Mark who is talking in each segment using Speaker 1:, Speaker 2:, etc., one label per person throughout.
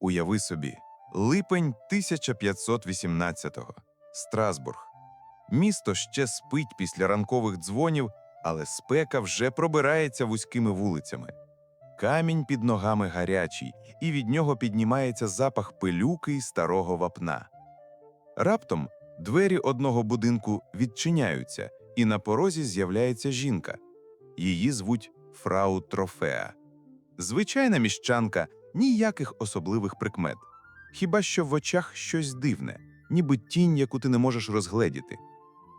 Speaker 1: Уяви собі, липень 1518-го, Страсбург. Місто ще спить після ранкових дзвонів, але спека вже пробирається вузькими вулицями. Камінь під ногами гарячий, і від нього піднімається запах пилюки й старого вапна. Раптом двері одного будинку відчиняються, і на порозі з'являється жінка. Її звуть Фрау Трофеа. Звичайна міщанка, ніяких особливих прикмет. Хіба що в очах щось дивне, ніби тінь, яку ти не можеш розгледіти.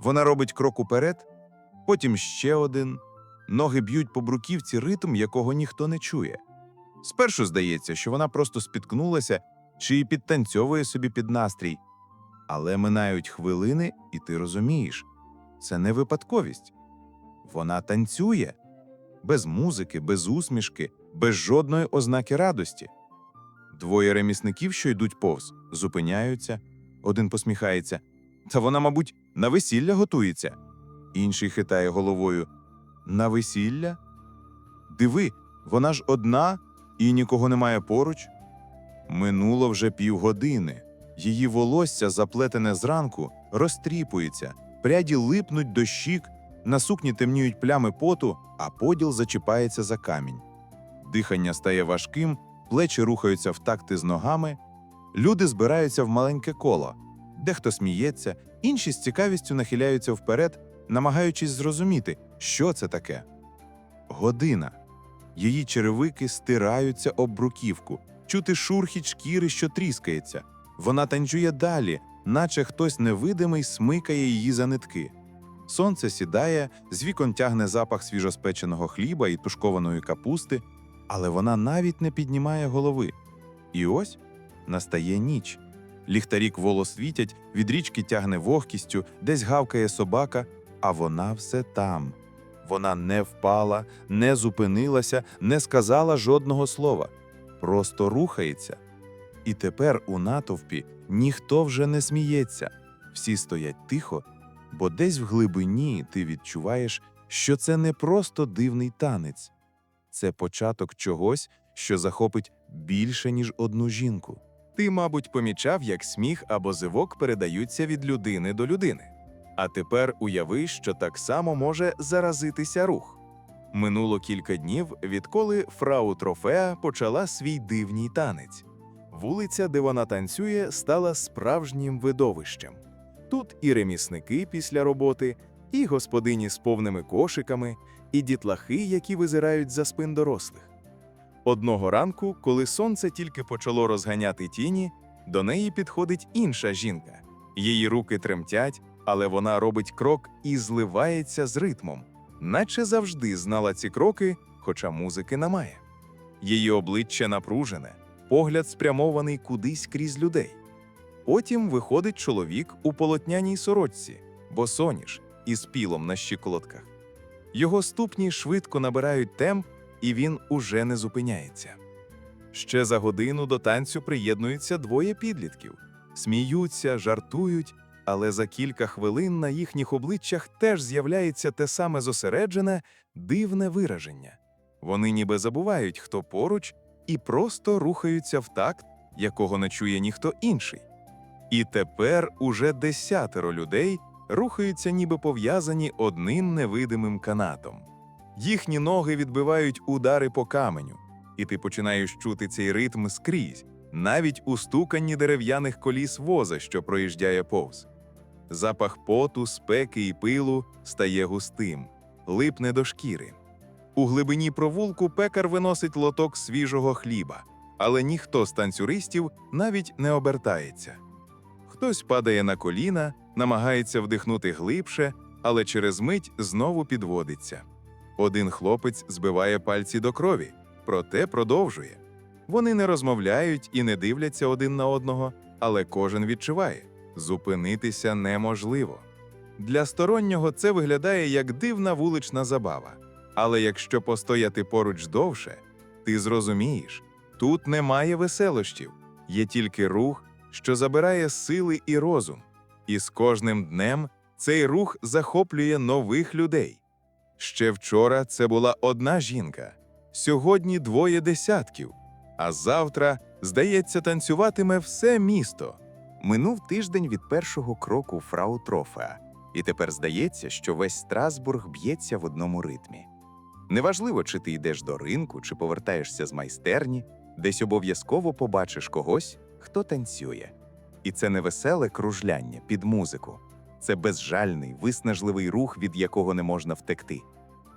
Speaker 1: Вона робить крок уперед, потім ще один. Ноги б'ють по бруківці ритм, якого ніхто не чує. Спершу здається, що вона просто спіткнулася чи підтанцьовує собі під настрій. Але минають хвилини, і ти розумієш, це не випадковість. Вона танцює без музики, без усмішки, без жодної ознаки радості. Двоє ремісників, що йдуть повз, зупиняються, один посміхається. Та вона, мабуть, на весілля готується. Інший хитає головою. На весілля? Диви, вона ж одна і нікого немає поруч. Минуло вже півгодини. Її волосся, заплетене зранку, розтріпується, пряді липнуть до щік, на сукні темніють плями поту, а поділ зачіпається за камінь. Дихання стає важким, плечі рухаються в такти з ногами. Люди збираються в маленьке коло. Дехто сміється, інші з цікавістю нахиляються вперед, намагаючись зрозуміти, що це таке. Година. Її черевики стираються об бруківку, чути шурхіт шкіри, що тріскається. Вона танцює далі, наче хтось невидимий смикає її за нитки. Сонце сідає, з вікон тягне запах свіжоспеченого хліба і тушкованої капусти, але вона навіть не піднімає голови. І ось настає ніч. Ліхтарі кволо світять, від річки тягне вогкістю, десь гавкає собака, а вона все там. Вона не впала, не зупинилася, не сказала жодного слова, просто рухається. І тепер у натовпі ніхто вже не сміється, всі стоять тихо, бо десь в глибині ти відчуваєш, що це не просто дивний танець, це початок чогось, що захопить більше, ніж одну жінку. Ти, мабуть, помічав, як сміх або зивок передаються від людини до людини. А тепер уяви, що так само може заразитися рух. Минуло кілька днів, відколи фрау Трофеа почала свій дивній танець. Вулиця, де вона танцює, стала справжнім видовищем. Тут і ремісники після роботи, і господині з повними кошиками, і дітлахи, які визирають за спин дорослих. Одного ранку, коли сонце тільки почало розганяти тіні, до неї підходить інша жінка. Її руки тремтять, але вона робить крок і зливається з ритмом, наче завжди знала ці кроки, хоча музики немає. Її обличчя напружене, погляд спрямований кудись крізь людей. Потім виходить чоловік у полотняній сорочці, босоніж, із пілом на щиколотках. Його ступні швидко набирають темп, і він уже не зупиняється. Ще за годину до танцю приєднуються двоє підлітків, сміються, жартують, але за кілька хвилин на їхніх обличчях теж з'являється те саме зосереджене, дивне вираження. Вони ніби забувають, хто поруч, і просто рухаються в такт, якого не чує ніхто інший. І тепер уже десятеро людей рухаються, ніби пов'язані одним невидимим канатом. Їхні ноги відбивають удари по каменю, і ти починаєш чути цей ритм скрізь, навіть у стуканні дерев'яних коліс воза, що проїжджає повз. Запах поту, спеки і пилу стає густим, липне до шкіри. У глибині провулку пекар виносить лоток свіжого хліба, але ніхто з танцюристів навіть не обертається. Хтось падає на коліна, намагається вдихнути глибше, але через мить знову підводиться. Один хлопець збиває пальці до крові, проте продовжує. Вони не розмовляють і не дивляться один на одного, але кожен відчуває зупинитися неможливо. Для стороннього це виглядає як дивна вулична забава. Але якщо постояти поруч довше, ти зрозумієш, тут немає веселощів, є тільки рух, що забирає сили і розум. І з кожним днем цей рух захоплює нових людей. Ще вчора це була одна жінка, сьогодні двоє десятків, а завтра Здається, танцюватиме все місто.
Speaker 2: Минув тиждень від першого кроку фрау Трофеа, і тепер здається, що весь Страсбург б'ється в одному ритмі. Неважливо, чи ти йдеш до ринку, чи повертаєшся з майстерні, десь обов'язково побачиш когось, хто танцює. І це не веселе кружляння під музику, це безжальний, виснажливий рух, від якого не можна втекти.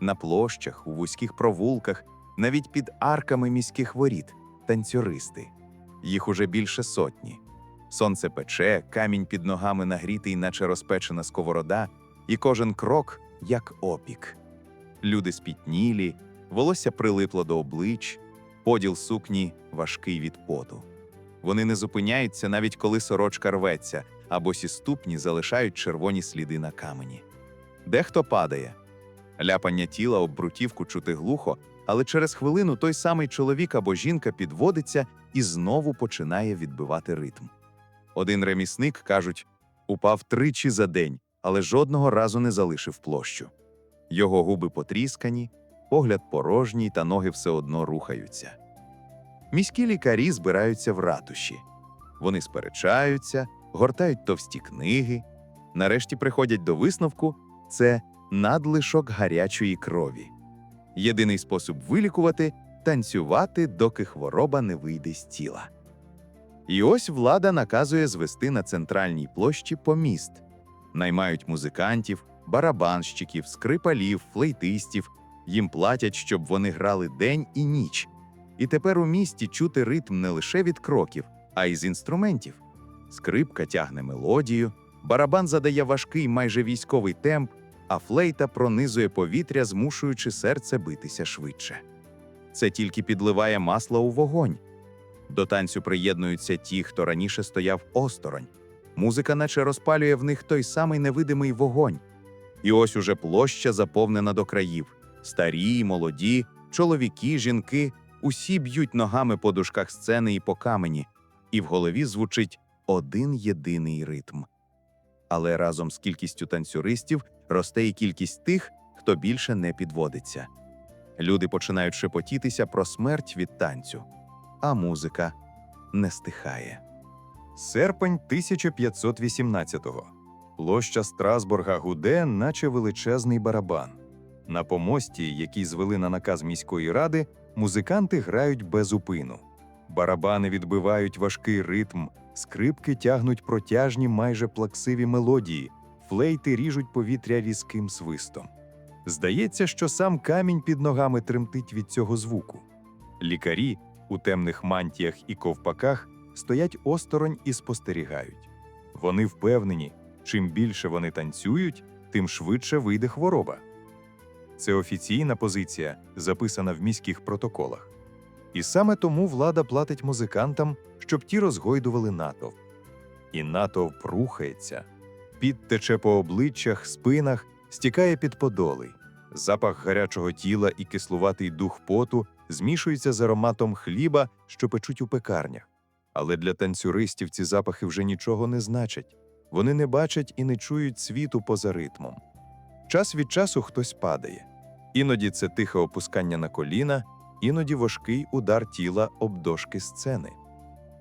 Speaker 2: На площах, у вузьких провулках, навіть під арками міських воріт танцюристи. Їх уже більше сотні. Сонце пече, камінь під ногами нагрітий, наче розпечена сковорода, і кожен крок як опік. Люди спітнілі, волосся прилипло до облич, поділ сукні важкий від поту. Вони не зупиняються, навіть коли сорочка рветься, а босі ступні залишають червоні сліди на камені. Дехто падає. Ляпання тіла об брутівку чути глухо, але через хвилину той самий чоловік або жінка підводиться і знову починає відбивати ритм. Один ремісник, кажуть, упав тричі за день, але жодного разу не залишив площу. Його губи потріскані, погляд порожній, та ноги все одно рухаються. Міські лікарі збираються в ратуші. Вони сперечаються, гортають товсті книги. Нарешті приходять до висновку це надлишок гарячої крові. Єдиний спосіб вилікувати танцювати, доки хвороба не вийде з тіла. І ось влада наказує звести на центральній площі поміст. Наймають музикантів, барабанщиків, скрипалів, флейтистів. Їм платять, щоб вони грали день і ніч. І тепер у місті чути ритм не лише від кроків, а й з інструментів. Скрипка тягне мелодію, барабан задає важкий майже військовий темп, а флейта пронизує повітря, змушуючи серце битися швидше. Це тільки підливає масло у вогонь. До танцю приєднуються ті, хто раніше стояв осторонь. Музика наче розпалює в них той самий невидимий вогонь. І ось уже площа заповнена до країв. Старі, молоді, чоловіки, жінки усі б'ють ногами по дужках сцени і по камені, і в голові звучить один єдиний ритм. Але разом з кількістю танцюристів росте і кількість тих, хто більше не підводиться. Люди починають шепотітися про смерть від танцю, а музика не стихає.
Speaker 1: Серпень 1518-го. Площа Страсбурга гуде, наче величезний барабан. На помості, який звели на наказ міської ради, музиканти грають без упину. Барабани відбивають важкий ритм, скрипки тягнуть протяжні майже плаксиві мелодії, флейти ріжуть повітря різким свистом. Здається, що сам камінь під ногами тремтить від цього звуку. Лікарі у темних мантіях і ковпаках стоять осторонь і спостерігають. Вони впевнені, чим більше вони танцюють, тим швидше вийде хвороба. Це офіційна позиція, записана в міських протоколах. І саме тому влада платить музикантам, щоб ті розгойдували натовп. І натовп рухається, під тече по обличчях, спинах, стікає під подоли. Запах гарячого тіла і кислуватий дух поту змішуються з ароматом хліба, що печуть у пекарнях. Але для танцюристів ці запахи вже нічого не значать. Вони не бачать і не чують світу поза ритмом. Час від часу хтось падає. Іноді це тихе опускання на коліна, іноді важкий удар тіла об дошки сцени.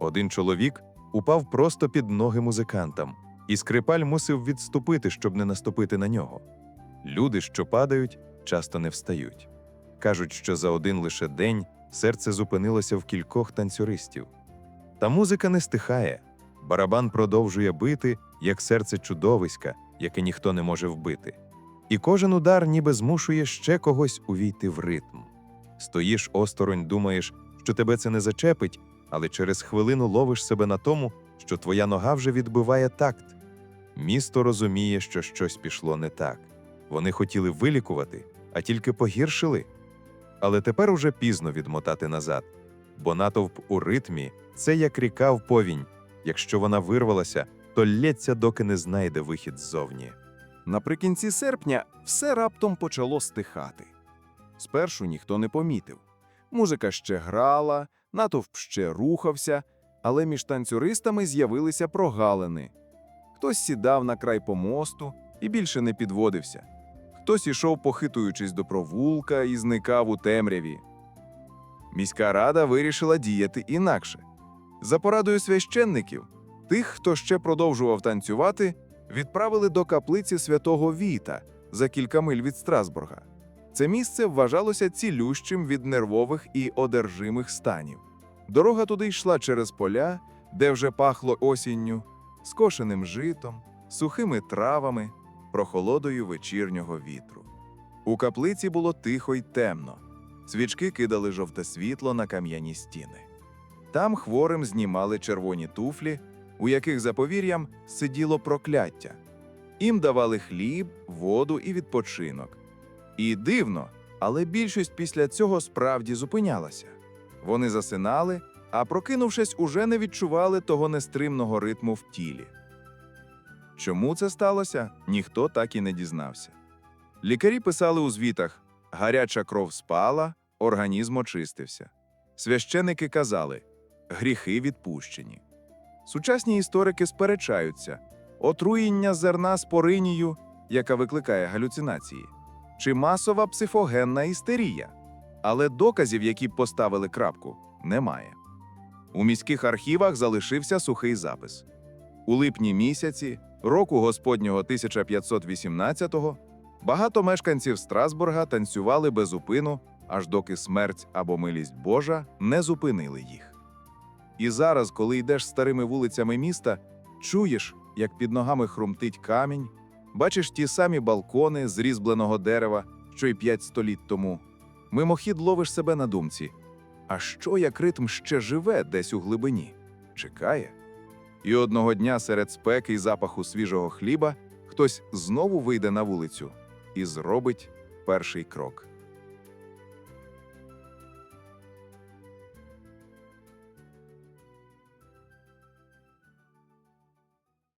Speaker 1: Один чоловік упав просто під ноги музикантам, і скрипаль мусив відступити, щоб не наступити на нього. Люди, що падають, часто не встають. Кажуть, що за один лише день серце зупинилося в кількох танцюристів. Та музика не стихає. Барабан продовжує бити, як серце чудовиська, яке ніхто не може вбити. І кожен удар ніби змушує ще когось увійти в ритм. Стоїш осторонь, думаєш, що тебе це не зачепить, але через хвилину ловиш себе на тому, що твоя нога вже відбиває такт. Місто розуміє, що щось пішло не так. Вони хотіли вилікувати, а тільки погіршили. Але тепер уже пізно відмотати назад, бо натовп у ритмі це як ріка в повінь. Якщо вона вирвалася, то лється, доки не знайде вихід ззовні.
Speaker 3: Наприкінці серпня все раптом почало стихати. Спершу ніхто не помітив. Музика ще грала, натовп ще рухався, але між танцюристами з'явилися прогалини. Хтось сідав на край помосту і більше не підводився. Хтось ішов, похитуючись до провулка і зникав у темряві. Міська рада вирішила діяти інакше. За порадою священників, тих, хто ще продовжував танцювати, відправили до каплиці святого Віта за кілька миль від Страсбурга. Це місце вважалося цілющим від нервових і одержимих станів. Дорога туди йшла через поля, де вже пахло осінню, скошеним житом, сухими травами, прохолодою вечірнього вітру. У каплиці було тихо й темно. Свічки кидали жовте світло на кам'яні стіни. Там хворим знімали червоні туфлі, у яких за повір'ям сиділо прокляття. Їм давали хліб, воду і відпочинок. І дивно, але більшість після цього справді зупинялася. Вони засинали, а прокинувшись, уже не відчували того нестримного ритму в тілі. Чому це сталося, ніхто так і не дізнався. Лікарі писали у звітах: гаряча кров спала, організм очистився. Священики казали, гріхи відпущені. Сучасні історики сперечаються: отруєння зерна споринію, яка викликає галюцинації, чи масова психогенна істерія. Але доказів, які б поставили крапку, немає. У міських архівах залишився сухий запис. У липні місяці, року Господнього 1518-го, багато мешканців Страсбурга танцювали без упину, аж доки смерть або милість Божа не зупинили їх. І зараз, коли йдеш старими вулицями міста, чуєш, як під ногами хрумтить камінь, бачиш ті самі балкони з різьбленого дерева, що й п'ять століть тому. Мимохід ловиш себе на думці. А що як ритм ще живе десь у глибині? Чекає? І одного дня серед спеки й запаху свіжого хліба хтось знову вийде на вулицю і зробить перший крок.